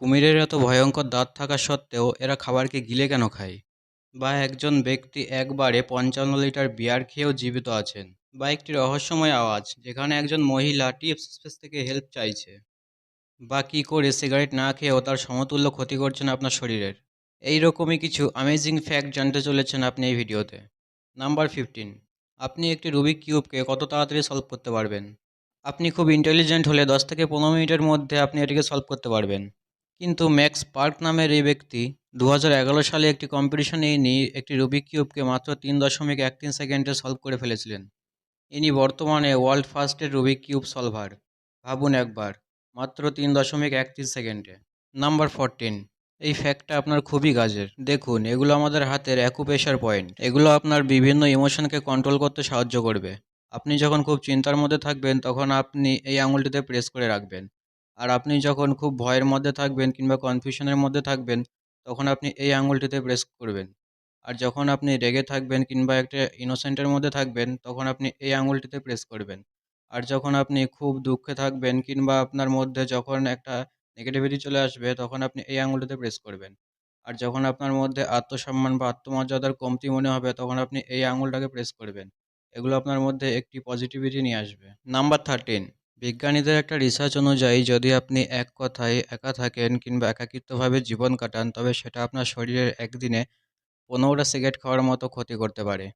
কুমিরের এত ভয়ঙ্কর দাঁত থাকা সত্ত্বেও এরা খাবারকে গিলে কেন খায়? বা একজন ব্যক্তি একবারে পঞ্চান্ন লিটার বিয়ার খেয়েও জীবিত আছেন? বা একটি রহস্যময় আওয়াজ, যেখানে একজন মহিলা টিপস স্পেস থেকে হেল্প চাইছে? বা কী করে সিগারেট না খেয়েও তার সমতুল্য ক্ষতি করছেন আপনার শরীরের? এই রকমই কিছু অ্যামেজিং ফ্যাক্ট জানতে চলেছেন আপনি এই ভিডিওতে। নাম্বার ফিফটিন আপনি একটি রুবিক কিউবকে কত তাড়াতাড়ি সলভ করতে পারবেন? আপনি খুব ইন্টেলিজেন্ট হলে দশ থেকে পনেরো মিনিটের মধ্যে আপনি এটিকে সলভ করতে পারবেন। কিন্তু ম্যাক্স পার্ক নামের এই ব্যক্তি দু হাজার এগারো সালে একটি কম্পিটিশনে ইনি একটি রুবিক কিউবকে মাত্র তিন দশমিক এক তিন সেকেন্ডে সলভ করে ফেলেছিলেন। ইনি বর্তমানে ওয়ার্ল্ড ফার্স্টের রুবিক কিউব সলভার ভাবুন একবার, মাত্র তিন দশমিক এক তিন সেকেন্ডে। নাম্বার ফোরটিন এই ফ্যাক্টটা আপনার খুবই কাজের দেখুন, এগুলো আমাদের হাতের অ্যাকুপ্রেশার পয়েন্ট এগুলো আপনার বিভিন্ন ইমোশনকে কন্ট্রোল করতে সাহায্য করবে। আপনি যখন খুব চিন্তার মধ্যে থাকবেন, তখন আপনি এই আঙুলটিতে প্রেস করে রাখবেন। আর আপনি যখন খুব ভয়ের মধ্যে থাকবেন কিংবা কনফিউশনের মধ্যে থাকবেন, তখন আপনি এই আঙুলটিতে প্রেস করবেন। আর যখন আপনি রেগে থাকবেন কিংবা একটা ইনোসেন্টের মধ্যে থাকবেন, তখন আপনি এই আঙুলটিতে প্রেস করবেন। আর যখন আপনি খুব দুঃখে থাকবেন কিংবা আপনার মধ্যে যখন একটা নেগেটিভিটি চলে আসবে, তখন আপনি এই আঙুলটিতে প্রেস করবেন। আর যখন আপনার মধ্যে আত্মসম্মান বা আত্মমর্যাদার কমতি মনে হবে, তখন আপনি এই আঙুলটাকে প্রেস করবেন। এগুলো আপনার মধ্যে একটি পজিটিভিটি নিয়ে আসবে। নাম্বার থার্টিন বিজ্ঞানীদের একটা রিসার্চ অনুযায়ী যদি আপনি এক কথায় একা থাকেন কিংবা একাকিত্বভাবে জীবন কাটান, তবে সেটা আপনার শরীরের একদিনে পনেরোটা সিগারেট খাওয়ার মতো ক্ষতি করতে পারে।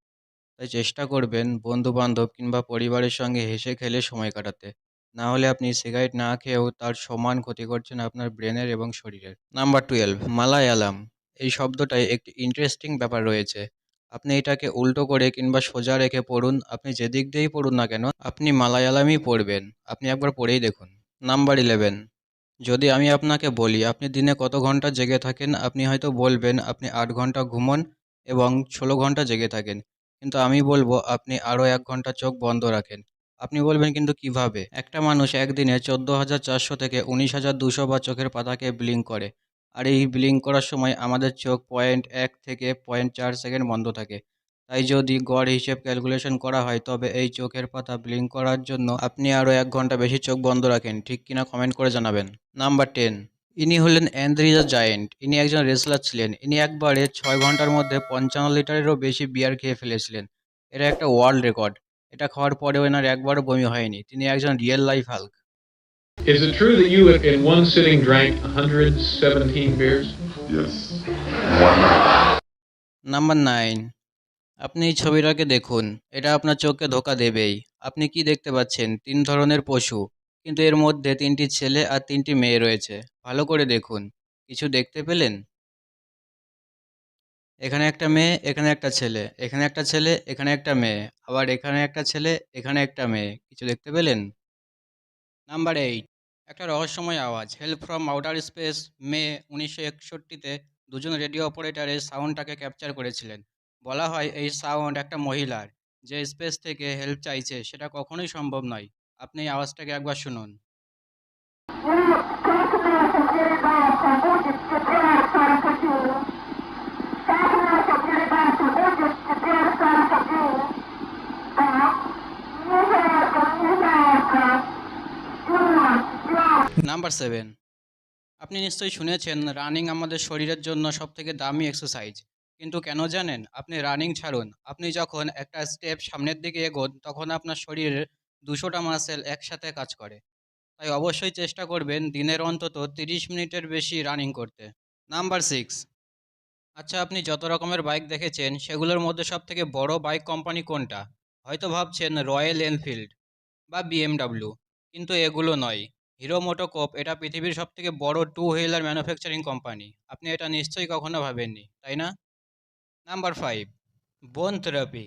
তাই চেষ্টা করবেন বন্ধুবান্ধব কিংবা পরিবারের সঙ্গে হেসে খেলে সময় কাটাতে। না হলে আপনি সিগারেট না খেয়েও তার সমান ক্ষতি করছেন আপনার ব্রেনের এবং শরীরের। Number twelve Malayalam. এই শব্দটায় একটি ইন্টারেস্টিং ব্যাপার রয়েছে। আপনি এটাকে উল্টো করে কিংবা সোজা রেখে পড়ুন, আপনি যেদিক দিয়েই পড়ুন না কেন, আপনি মালায়ালামই পড়বেন। আপনি একবার পড়েই দেখুন। Number eleven. যদি আমি আপনাকে বলি, আপনি দিনে কত ঘণ্টা জেগে থাকেন, আপনি হয়তো বলবেন, আপনি আট ঘণ্টা ঘুমন এবং ষোলো ঘণ্টা জেগে থাকেন। কিন্তু আমি বলব, আপনি আরও এক ঘণ্টা চোখ বন্ধ রাখেন। আপনি বলবেন, কিন্তু কীভাবে? একটা মানুষ একদিনে চোদ্দ হাজার চারশো থেকে উনিশ হাজার দুশো বা চোখের পাতাকে ব্লিঙ্ক করে। আর এই ব্লিঙ্ক করার সময় আমাদের চোখ পয়েন্ট এক থেকে পয়েন্ট চার সেকেন্ড বন্ধ থাকে। তাই যদি গড় হিসেব ক্যালকুলেশন করা হয়, তবে এই চোখের পাতা ব্লিঙ্ক করার জন্য আপনি আরও এক ঘণ্টা বেশি চোখ বন্ধ রাখেন, ঠিক কিনা কমেন্ট করে জানাবেন। নাম্বার টেন ইনি হলেন অ্যান্দ্রিজা জায়েন্ট। ইনি একজন রেসলার ছিলেন। ইনি একবারে ছয় ঘণ্টার মধ্যে পঞ্চান্ন লিটারেরও বেশি বিয়ার খেয়ে ফেলেছিলেন। এটা একটা ওয়ার্ল্ড রেকর্ড এটা খাওয়ার পরেও এনার একবারও বমি হয়নি। তিনি একজন real life Hulk Is it true that you, in one sitting, drank 117 beers? Yes. Number nine আপনি এই ছবিটাকে দেখুন। এটা আপনার চোখকে ধোকা দেবেই। আপনি কি দেখতে পাচ্ছেন? তিন ধরনের পশু। কিন্তু এর মধ্যে তিনটি ছেলে আর তিনটি মেয়ে রয়েছে। ভালো করে দেখুন। কিছু দেখতে পেলেন? এখানে একটা মেয়ে এখানে একটা ছেলে। এখানে একটা ছেলে এখানে একটা মেয়ে। আবার এখানে একটা ছেলে এখানে একটা মেয়ে। কিছু দেখতে পেলেন? নাম্বার এইট একটা রহস্যময় আওয়াজ। Help from outer space May উনিশশো একষট্টিতে দুজন রেডিও অপারেটরের সাউন্ডটাকে ক্যাপচার করেছিলেন। বলা হয় এই সাউন্ড একটা মহিলার, যে স্পেস থেকে হেল্প চাইছে, সেটা কখনোই সম্ভব নয়। আপনি এই আওয়াজটাকে একবার শুনুন। নাম্বার সেভেন আপনি নিশ্চয়ই শুনেছেন রানিং আমাদের শরীরের জন্য সবথেকে দামি এক্সারসাইজ কিন্তু কেন জানেন? আপনি রানিং ছাড়ুন। আপনি যখন একটা স্টেপ সামনের দিকে এগোন, তখন আপনার শরীরের দুশোটা মাসেল একসাথে কাজ করে। তাই অবশ্যই চেষ্টা করবেন দিনের অন্তত তিরিশ মিনিটের বেশি রানিং করতে। নাম্বার সিক্স আচ্ছা আপনি যত রকমের বাইক দেখেছেন, সেগুলোর মধ্যে সব থেকে বড় বাইক কোম্পানি কোনটা? হয়তো ভাবছেন রয়্যাল এনফিল্ড বা বিএমডাব্লিউ কিন্তু এগুলো নয়। হিরো মোটোকপ এটা পৃথিবীর সব থেকে বড় টু হুইলার ম্যানুফ্যাকচারিং কোম্পানি আপনি এটা নিশ্চয়ই কখনো ভাবেননি, তাই না? নাম্বার ফাইভ বোন থেরাপি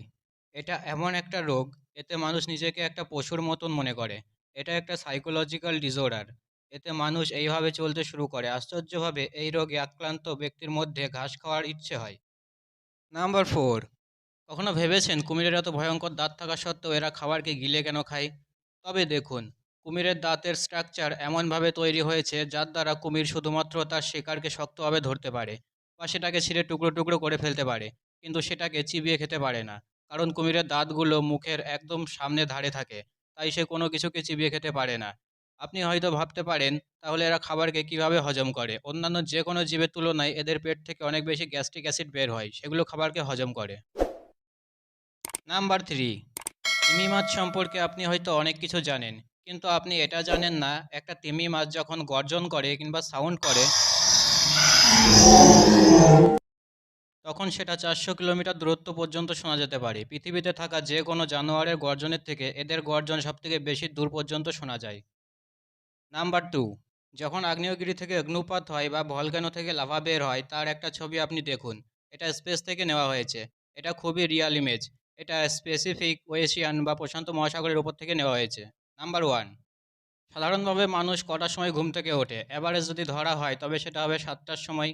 এটা এমন একটা রোগ, এতে মানুষ নিজেকে একটা পশুর মতন মনে করে। এটা একটা সাইকোলজিক্যাল ডিসঅর্ডার এতে মানুষ এইভাবে চলতে শুরু করে। আশ্চর্যভাবে, এই রোগে আক্রান্ত ব্যক্তির মধ্যে ঘাস খাওয়ার ইচ্ছে হয়। নাম্বার ফোর কখনো ভেবেছেন কুমিরের এত ভয়ঙ্কর দাঁত থাকা সত্ত্বেও এরা খাবারকে গিলে কেন খায়? তবে দেখুন কুমিরের দাঁতের স্ট্রাকচার এমনভাবে তৈরি হয়েছে যার দ্বারা কুমির শুধুমাত্র তার শিকারকে শক্তভাবে ধরতে পারে বা সেটাকে ছিঁড়ে টুকরো টুকরো করে ফেলতে পারে, কিন্তু সেটাকে চিবিয়ে খেতে পারে না। কারণ কুমিরের দাঁতগুলো মুখের একদম সামনে ধারে থাকে, তাই সে কোনো কিছুকে চিবিয়ে খেতে পারে না। আপনি হয়তো ভাবতে পারেন, তাহলে এরা খাবারকে কীভাবে হজম করে? অন্যান্য যে কোনো জীবের তুলনায় এদের পেট থেকে অনেক বেশি গ্যাস্ট্রিক অ্যাসিড বের হয়, সেগুলো খাবারকে হজম করে। নাম্বার থ্রি তিমি মাছ সম্পর্কে আপনি হয়তো অনেক কিছু জানেন। কিন্তু আপনি এটা জানেন না, একটা তিমি মাছ যখন গর্জন করে কিংবা সাউন্ড করে, তখন সেটা চারশো কিলোমিটার দূরত্ব পর্যন্ত শোনা যেতে পারে। পৃথিবীতে থাকা যে কোনো জানোয়ারের গর্জনের থেকে এদের গর্জন সবথেকে বেশি দূর পর্যন্ত শোনা যায়। নাম্বার টু, যখন আগ্নেয়গিরি থেকে অগ্নুপাত হয় বা ভলক্যানো থেকে লাভা বের হয়, তার একটা ছবি আপনি দেখুন। এটা স্পেস থেকে নেওয়া হয়েছে। এটা খুবই রিয়াল ইমেজ। এটা স্পেসিফিক ওয়েশিয়ান বা প্রশান্ত মহাসাগরের উপর থেকে নেওয়া হয়েছে। নাম্বার ওয়ান সাধারণভাবে মানুষ কটার সময় ঘুম থেকে ওঠে? এভারেজ যদি ধরা হয়, তবে সেটা হবে সাতটার সময়।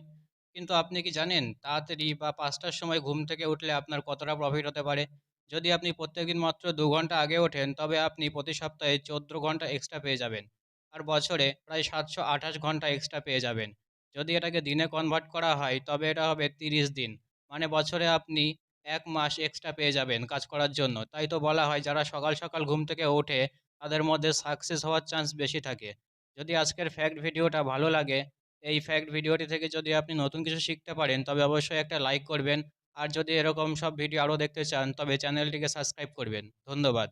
কিন্তু আপনি কি জানেন, তাড়াতাড়ি বা পাঁচটার সময় ঘুম থেকে উঠলে আপনার কতটা প্রফিট হতে পারে? যদি আপনি প্রত্যেকদিন মাত্র দু ঘণ্টা আগে ওঠেন, তবে আপনি প্রতি সপ্তাহে চোদ্দ ঘণ্টা এক্সট্রা পেয়ে যাবেন। আর বছরে প্রায় সাতশো আঠাশ ঘণ্টা এক্সট্রা পেয়ে যাবেন। যদি এটাকে দিনে কনভার্ট করা হয়, তবে এটা হবে তিরিশ দিন। মানে বছরে আপনি এক মাস এক্সট্রা পেয়ে যাবেন কাজ করার জন্য। তাই তো বলা হয়, যারা সকাল সকাল ঘুম থেকে ওঠে তাদের মধ্যে সাকসেস হওয়ার চান্স বেশি থাকে। যদি আজকের ফ্যাক্ট ভিডিওটা ভালো লাগে, এই ফ্যাক্ট ভিডিওটি থেকে যদি আপনি নতুন কিছু শিখতে পারেন, তবে অবশ্যই একটা লাইক করবেন। আর যদি এরকম সব ভিডিও আরও দেখতে চান, তবে চ্যানেলটিকে সাবস্ক্রাইব করবেন। ধন্যবাদ।